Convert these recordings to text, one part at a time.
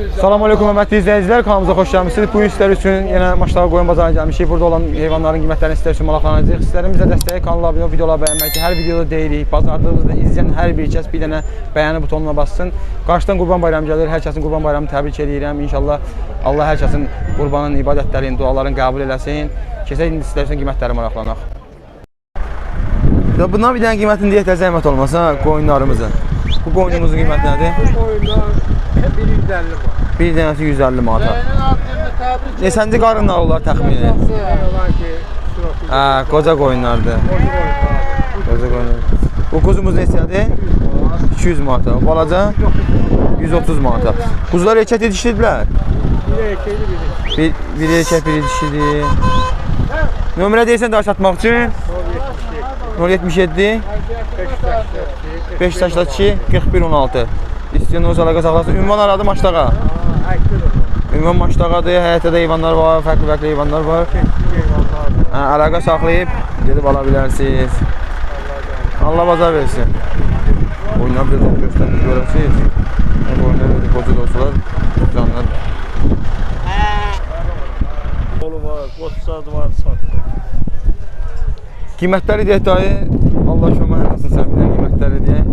Salam aleyküm hörmətli izləyicilər, kanalımıza xoş gəlmisiniz. Bu gün sizlər üçün yenə Maçlar qoyun bazarına gəlmişik. Burada olan heyvanların qiymətlərini sizlər üçün maraqlanacağıq. Sizlərimizə dəstəyi kanala abunə videoları bəyənmək ki, hər videoda deyirik. Bazardığımızda izləyən hər bir kəs bir dənə bəyəni butonuna bassın. Qarşıdan Qurban bayramı gəlir. Hər kəsin Qurban bayramını təbrik edirəm. İnşallah Allah hər kəsin qurbanın ibadətlərini, dualarını qəbul eləsin. Keçək indi sizlər üçün qiymətləri maraqlanaq. Bundan bir dənə qiymətini deyək də zəhmət olmasa qoyunlarımızın. Bu qoyunumuzun qiyməti nədir? Oyunlar 150 var. Bir dənəsi 150 manata. Neçənci qarınlar olar suratı. Hə, qoca qoyunlardır. Qoca qoyunlar. Bu quzumuz neçədir? 200 manata. Balaca 130 manata. Quzular erkək dişlidirlər. Bir erkeği biri. Bir, biri erkək, biri dişidir. Nömrə deyirsən daha satmaq üçün 077 582 41 16. İstəyən olsa əlaqə saxlasın. Ünvan aradı Maçdağa. Ünvan Maçdağadır. Həyətdə də heyvanlar var, fərqli-fərqli heyvanlar var. Hə, əlaqə saxlayıb gedib ala bilərsiniz. Allah bazar versin. Oyunlar bir göstərib görəsiniz. Oyunlar öyle qoca da olsalar canlar. Oğlu var, qoçsad var, satdı. Qiymətləri deyək. Allah kömək olsun sən bir qiymətləri deyək.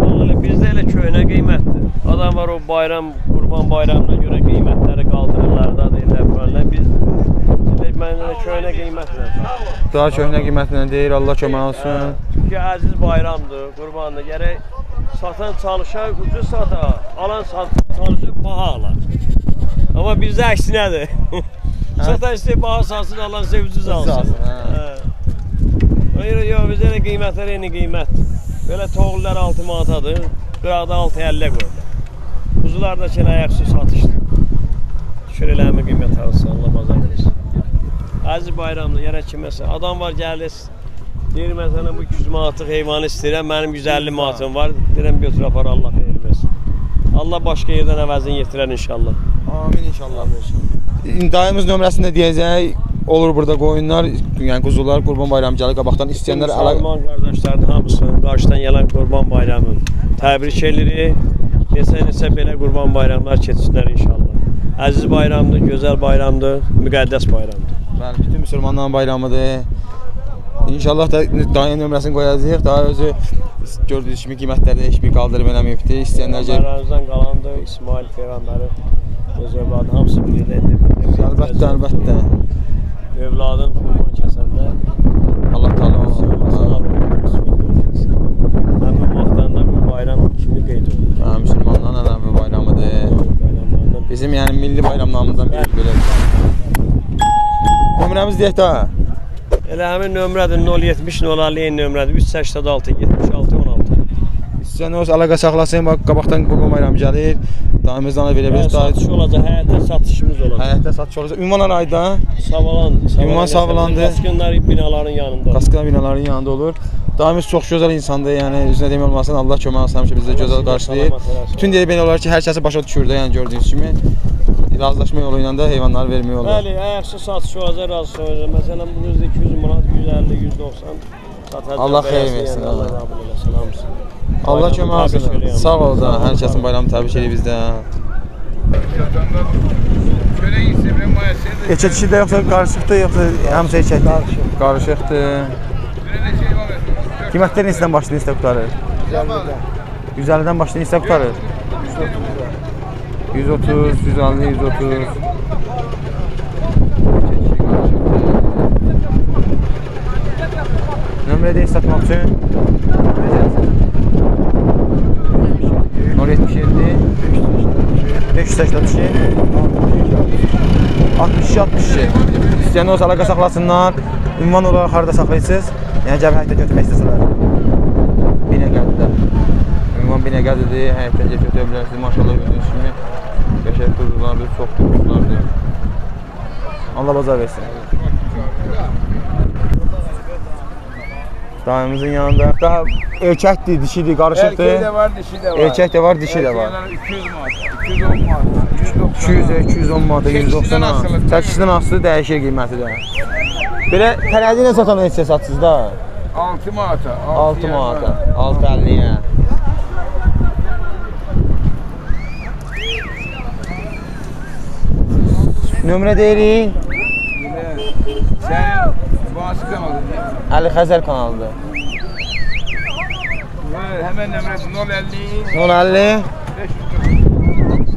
Vallahi köhnə qiymətdir. Adam var o bayram, qurban bayramına görə qiymətləri qaldırırlar da deyirlər falan. Biz mənə köhnə qiymətlə. Daha köhnə qiymətlə deyir. Allah kömək olsun. Çünki əziz bayramdır, qurbandır. Gərək satan çalışa ucuz sata, alan sat, çalışa baha alar. Amma bizdə əksinədir. Satan istəyir baha satsın, alan isə ucuz alsın. görə yox, bizdə elə qiymətlər eyni qiymət. Belə toğullar 6 manatadır, qıraqda 6.50-yə qoyurlar. Quzular da belə ayaqsız satışdır. Şükür eləmə qiymət alsın, Allah bazar versin. Əziz bayramda yerə kiməsə, adam var gəlir, deyir məsələn bu 200 manatlıq heyvanı istəyirəm, mənim 150 manatım var, deyirəm götür apar Allah xeyir versin. Allah başqa yerdən əvəzini yetirər inşallah. Amin inşallah. Dayımız nömrəsində deyəcək. Olur burada qoyunlar, yəni quzular Qurban bayramı gəlir qabaqdan istəyənlər əlaqə Müslüman qardaşların hamısının qarşıdan gələn Qurban Bayramı təbrik edirik. Neçə-neçə belə Qurban bayramlar keçsinlər inşallah. Əziz bayramdır, gözəl bayramdır, müqəddəs bayramdır. Bəli, bütün müsəlmanların bayramıdır. İnşallah da dayının nömrəsini qoyacağıq. Daha özü gördüyünüz kimi qiymətləri heç bir qaldırıb eləməyibdi. İstəyənlər gəlib. Peyğəmbərimizdən qalandır, İsmail peyğəmbəri öz övladı hamısı bilirdi. Əlbəttə, əlbəttə. Övladın qurban kəsəndə Allah Taala olsun. Həmin vaxtdan da bu bayram kimi qeyd olunur. Ha, müsəlmanların əlaqə bayramıdır. Bayramlardan Bizim yəni milli bayramlarımızdan biri belə. Nömrəmiz deyək də. Elə həmin nömrədir 070 050 nömrədir 386 76 16. İstəyən olsa əlaqə saxlasın. Bax qabaqdan Qurban bayramı gəlir. Dayımızdan da verə. Day satış olacaq, həyətdə satışımız olacaq. həyətdə satış olacaq. Ünvan arayda. Savalan, Ünvan Savalandı. Qaskınlar binaların yanında. Qaskına binaların yanında olur. Dayımız çox gözəl insandır. Yəni üzünə demək olmasın. Allah kömək olsun həmişə bizə gözəl qarşılayır. Bütün deyir belə olar ki, hər kəsi başa düşür də, yəni gördüyünüz kimi. Razılaşma yolu ilə də heyvanları vermək olur. Bəli, ayaqsız satış olacaq, razı olacaq. Məsələn, bu qız 200 manat, 150, 190 satacaq. Allah xeyir versin, Allah. Qəbul eləsin hamısını. Allah kömək olsun. Sağ ol da. Hər kəsin bayramı təbrik edir bizdə. Da dişi də yoxsa qarışıqdır, yoxsa hamısı erkəkdir? Qarışıq. Qarışıqdır. şöyle de şey var. Qiymətlər neçədən başlayır, neçə qutarır? 150-dən başlayır, neçə qutarır? 130, 150, 130. Nömrə deyək satmaq üçün. 077 582 62 62 İstəyən olsa əlaqə saxlasınlar. Ünvan olaraq harada saxlayırsınız? Yəni həyətə götürmək istəsələr. Binəqədidə. Ünvan Binəqədidir, həyətdən gəlib götürə bilərsiniz. Maşallah gördüyünüz kimi qəşəng quzulardır, çox quzulardır. Allah bazar versin. Dayımızın yanında daha erkəkdir, dişidir, qarışıqdır. Erkeği de var, dişi de var. Erkək də var, dişi də var. Erkeğler 200 manat, 210 manat, 190 200 210 manata, 190 Çəkisindən asılı. Çəkisindən asılı dəyişir qiyməti də. Belə tələdi nə satan neçə satsınız da? 6 manata. 6 manata, 6.50-yə. Kanalı. Ali Xəzər kanalıdır. Ver, hemen emret 050 050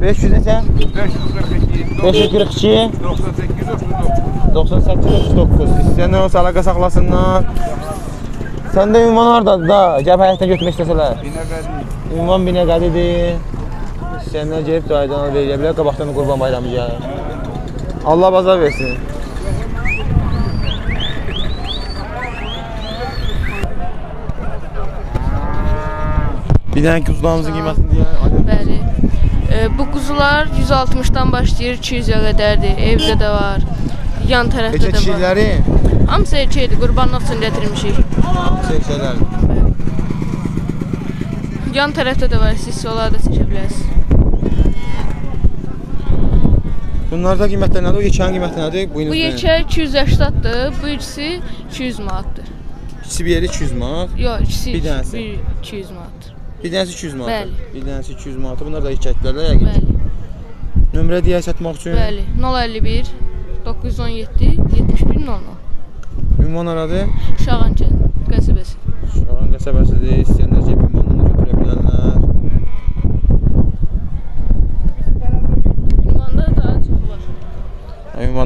540 500 neçə? 542 542 98 39 98 39. İstəyənlər olsa əlaqə saxlasınlar. Səndə ünvan hardadır da? Gəl həyətdən götürmək istəsələr. Binəqədi. Ünvan Binəqədidir. İstəyənlər gəlib dayıdan verilə bilər. Qabaqdan Qurban Bayramı gəlir. Allah bazar versin. Bir dənə kuzularımızın qiymətini deyək. Bəli. E, bu quzular 160-dan başlayır 200-ə qədərdir. Evdə də var. Yan tərəfdə Neçə də var. kişiləri? Hamısı erkəkdir. Qurbanlıq üçün gətirmişik. Seçələr. Yan tərəfdə də var. Siz onları da çəkə bilərsiniz. Bunlarda qiymətlər nədir? O yekənin qiyməti nədir? Bu yekə 280-dır. Bu ikisi 200 manatdır. İkisi bir yeri 200 manat. Yox, ikisi Bir dənəsi. bir 200 manatdır. Bir dənəsi 200 manat. Bəli. Bir dənəsi 200 manat. Bunlar da yekəklərdə yəqin. Bəli. Nömrə deyək satmaq üçün. Bəli. 051 917 71 00. Ünvan aradı. Şağankən qəsəbəsi. Şahan qəsəbəsidir. İstəyənlər ki, ünvandan da götürə bilərlər. Ünvanda daha çox var.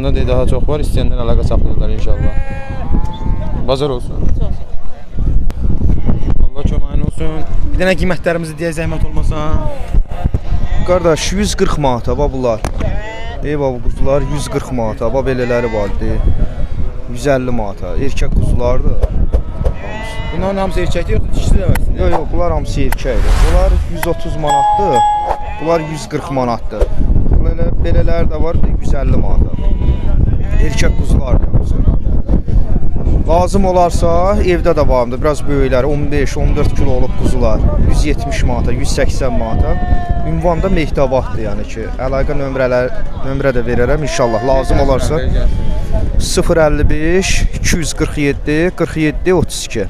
Ünvanda da daha çox var. İstəyənlər əlaqə saxlayırlar inşallah. Bazar olsun. Allah köməyin olsun. Bir dənə qiymətlərimizi deyə zəhmət olmasa. Qardaş 140 manata va bunlar. Ey baba quzular 140 manata, va belələri vardı. 150 manata. Erkək quzulardır. Bunların hamısı erkəkdir, yoxsa də var? Yox, yox, bunlar hamısı erkəkdir. Bunlar 130 manatdır. Bunlar 140 manatdır. Belə belələri də var 150 manata. Erkək quzulardır hamısı. Lazım olarsa evdə də varımdır. Biraz böyükləri 15-14 kiloluq quzular 170 manata, 180 manata. Ünvanda Mehtabatdır, yəni ki, əlaqə nömrələr nömrə də verərəm inşallah. Lazım olarsa 055 247 47 32.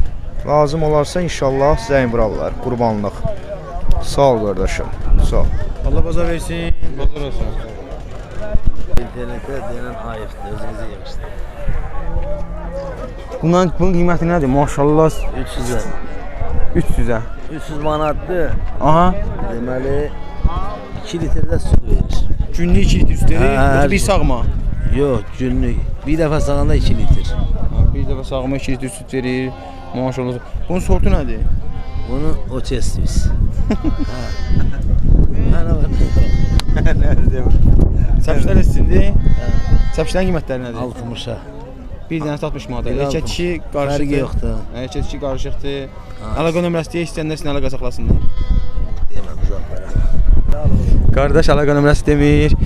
Lazım olarsa inşallah zəng vurarlar. Qurbanlıq. Sağ ol qardaşım. Sağ ol. Allah bazar versin. Bazar olsun. İnternetdə deyilən ayıqdır, özünüzü yemişdir. Bunların bunun qiyməti nədir? Maşallah 300-ə. 300-ə. 300 manatdır. Aha. Deməli 2 litrdə su verir. Günlük 2 litr üstəlik. Hə, bir gün. sağma. Yox, günlük. Bir dəfə sağanda 2 litr. Bir dəfə sağma 2 litr süt verir. Maşallah. Bunun sortu nədir? Bunu o çestiyiz. hə. Mənə var. Nədir? Səpişlər içində. Səpişlərin qiymətləri nədir? 60-a. Bir dənəsi 60 manat. Bir Erkək kişi qarışıqdır. Fərqi yoxdur. Erkək kişi qarışıqdır. Əlaqə nömrəsi deyə istəyənlər sizin əlaqə saxlasınlar. Deməm uzaqlara. Qardaş əlaqə nömrəsi demir.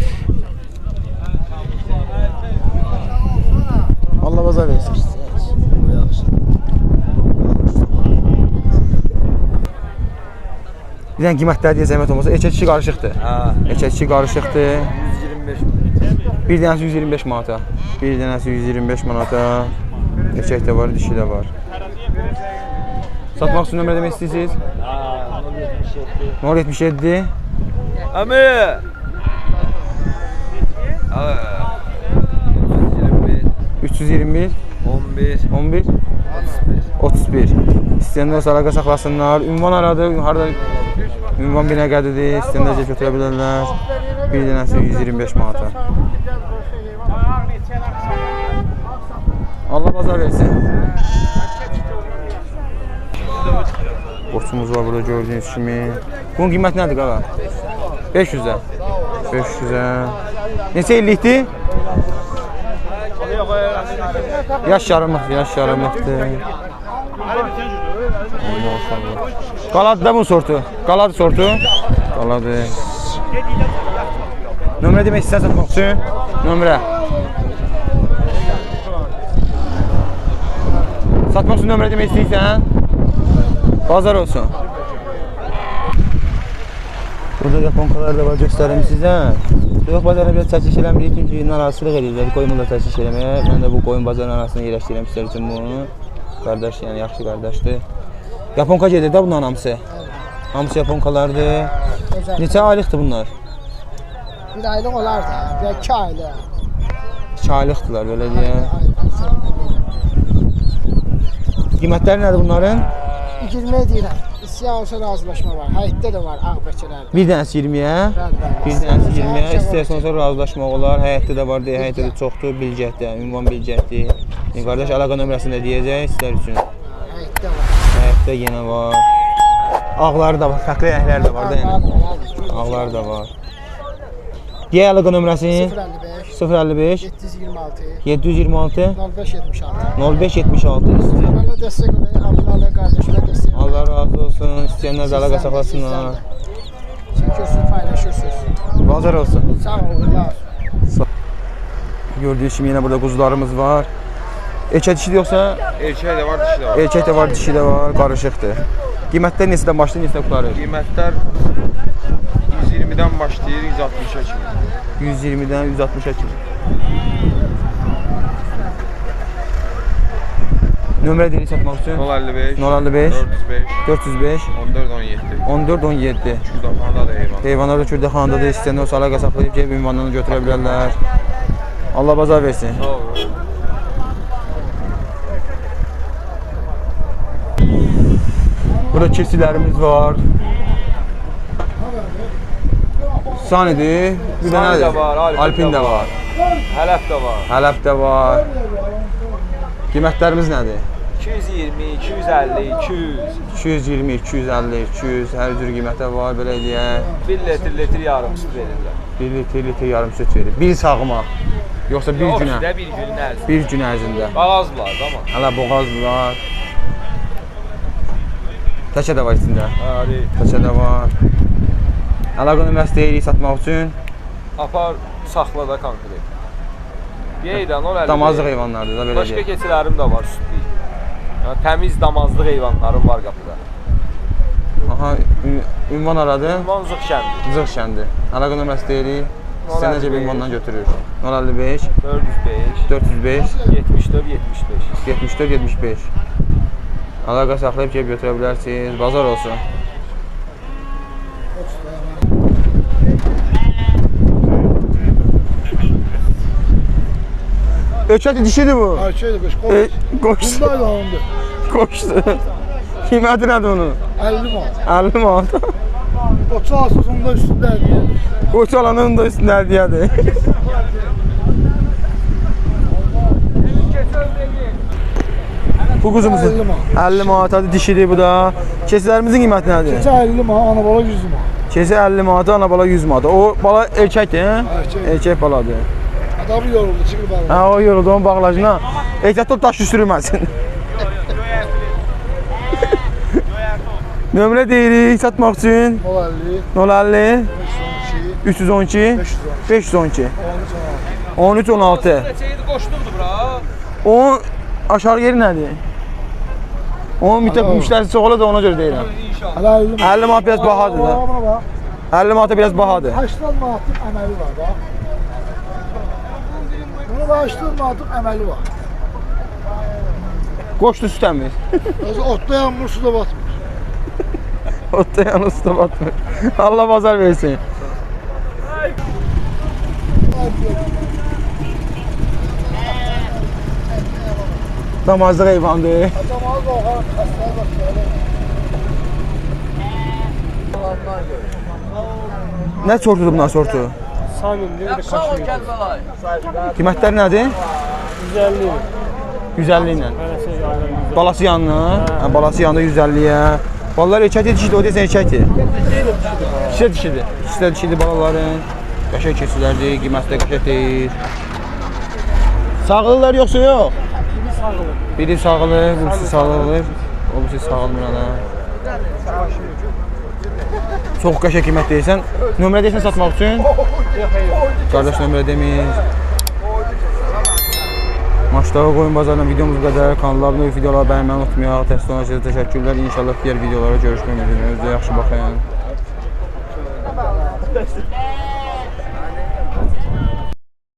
Allah bazar versin. Bir dənə qiymətləri deyə zəhmət olmasa erkək kişi qarışıqdır. Hə. Erkək kişi qarışıqdır. 125 manat. Bir dənəsi 125 manata. Bir dənəsi 125 manata. Erkək də var, dişi də var. Satmaq üçün nömrə demək istəyirsiniz? Hə, 077. 077 Əmi. Hə. 321 11 11 31. İstəyənlər əlaqə saxlasınlar. Ünvan aradı, harda ünvan Binəqədidir. İstəyənlər gəlib götürə bilərlər. Bir dənəsi 125 manata. Allah bazar versin. Qoçumuz var burada gördüyünüz kimi. Bunun qiyməti nədir qaqa? 500-ə. 500-ə. Neçə illikdir? Yaş yarımlıq, yaş yarımlıqdır. Maşallah. Qaladı da bu sortu. Qaladı sortu. Qaladı. Nömrə demək istəyirsən üçün? Nömrə. Satmaq üçün nömrə demək istəyirsən? Bazar olsun. Burada yaponkalar da var göstərim sizə. Yox bazara biraz çəkiş eləmirik çünki narazılıq edirlər qoyumurlar çəkiş eləməyə. Mən də bu qoyun bazarının arasında yerləşdirirəm sizlər üçün bunu. Qardaş, yəni yaxşı qardaşdır. Yaponka gedir də bunların hamısı. Hamısı yaponkalardır. Neçə aylıqdır bunlar? Bir aylıq olar da, bir iki aylıq. Çaylıqdılar belə deyə. Qiymətləri nədir bunların? 20 deyirəm. İsyan olsa razılaşma var. Həyətdə də var ağ bəkələrdə. Bir dənəsi 20-yə, Bəli, bəli. bir dənəsi 20-yə, istəyirsən sonra razılaşmaq olar. Həyətdə də var, deyə həyətdə də çoxdur, bilgətdə, ünvan bilgətdir. E, qardaş əlaqə nömrəsini də deyəcək sizlər üçün. Həyətdə var. Həyətdə yenə var. Ağları da var, fərqli rəngləri də var da yenə. Ağları da var. Deyə əlaqə nömrəsi 055 055 726 726 0576. 0576 istəyir. Bana destek olayı ablalarla kardeşler destek olayı. Allah razı olsun. İstəyənlər də əlaqə saxlasınlar. Çekiyorsun paylaşıyorsunuz. Bazar olsun. Sağ olunlar. Gördüyünüz kimi yenə burada quzularımız var. Erkək dişi yoxsa Erkək də var, dişi də var. erkək də var, dişi də var, qarışıqdır. Qiymətlər neçədən başlayır, neçədən qurtarır? Qiymətlər 120-dən başlayır 160-a kimi. 120-dən 160-a kimi. Nömrə deyirik satmaq üçün 055 055 405 405 14 17. 14 17. Şurada da heyvan. Heyvanlar da kürdəxanada da istəyənlər olsa əlaqə saxlayıb gəlib ünvanlarını götürə bilərlər. Allah bazar versin. Sağ ol. Burada keçilərimiz var. Sanidir. Bir Sani də var, Alpin Alpin də var. Hələf də var. Hələb də var. Qiymətlərimiz nədir? 220, 250, 200. 220, 250, 200, hər cür qiymətə var, belə deyək. 1 litr, litr yarım süt verirlər. 1 litr, litr yarım süt verir. Bir sağıma. Yoxsa bir Yox, günə? işte bir günün ərzində. Bir gün ərzində. Bağazlar da ama. Hələ boğaz var. Təkə də var içində. Hadi. Təkə də var. Əlaqə deyirik satmaq üçün. Apar saxla da konkret. Yeydən o əldə. Damazlıq heyvanlardır da belə Başqa keçilərim də var südlü. Yəni təmiz damazlıq heyvanlarım var qapıda. Aha, ün- ünvan aradı. Manzıq kəndi. Zığ kəndi. Əlaqə nömrəsi. İstəyən necə bir ünvandan götürür. 055 405 405 74 75. 74 75. Əlaqə saxlayıb gəlib götürə bilərsiniz. Bazar olsun. Ökət dişidir bu. Erkeği beş E, qoşdu. Bunda da onda. Qoşdu. Qiyməti nədir onun? 50 manat. 50 manat. Otu asasında üstünde diye. Qoç alanın da üstündə hədiyyədir. Bu quzumuzun 50 manat. 50 manatadır dişidir bu da. Keçilərimizin qiyməti nədir? Keçə 50 manat, ana bala 100 manat. Keçi 50 manata, ana bala 100 manata. O bala erkəkdir, hə? Erkək. Erkək baladır. Adamı yoruldu, çıkıp aldı. Hə, o yoruldu onun bağlacına. Ehtiyatlı ol, daş düşürməsin. Nömrə deyirik satmaq üçün Mola 50, 050 212, 312 512, 512 13 13 manat. 16 Neçəydi qoşduqdu bura? O aşağı yeri nədir? Onun mütləq müştərisi çox olur da ona görə deyirəm. İnşallah. Hala 50 manat. 50 manat biraz bahadır da. Buna bak. 50 manata biraz bahadır. 80 manatlık əməli var da 80 manatlık əməli var. Qoşdu süt əmir. Özü otda yanmır, suda batmır. Otda yanı suda batmır. Allah bazar versin. Damazlıq heyvandır. Adam az oğan, hastaya bak böyle. Nə sortudur bunlar sortu? Qiymətləri nədir? 150. 150 ilə. Balası yanına. Hə, balası yanında 150-yə. Balalar erkəkdir, dişidir, o desən erkəkdir. İkisi də dişidir. İkisi də dişidir balaların. Qəşəng keçilərdir, qiyməti də qəşəng deyil. Sağlıqlar yoxsa yox? Biri sağılır, birisi sağılır. O birisi sağılmır ana. Qəşəng qiymət deyirsən. Nömrə deyirsən satmaq üçün? Qardaş nömrə demir. Maçdağı qoyun bazarından videomuz bu qədər. Kanala abunə videoları bəyənməyi unutmayaq. Təsdiq sizə təşəkkürlər. İnşallah digər videolara görüşmək ümidi ilə. Özünüzə yaxşı baxın.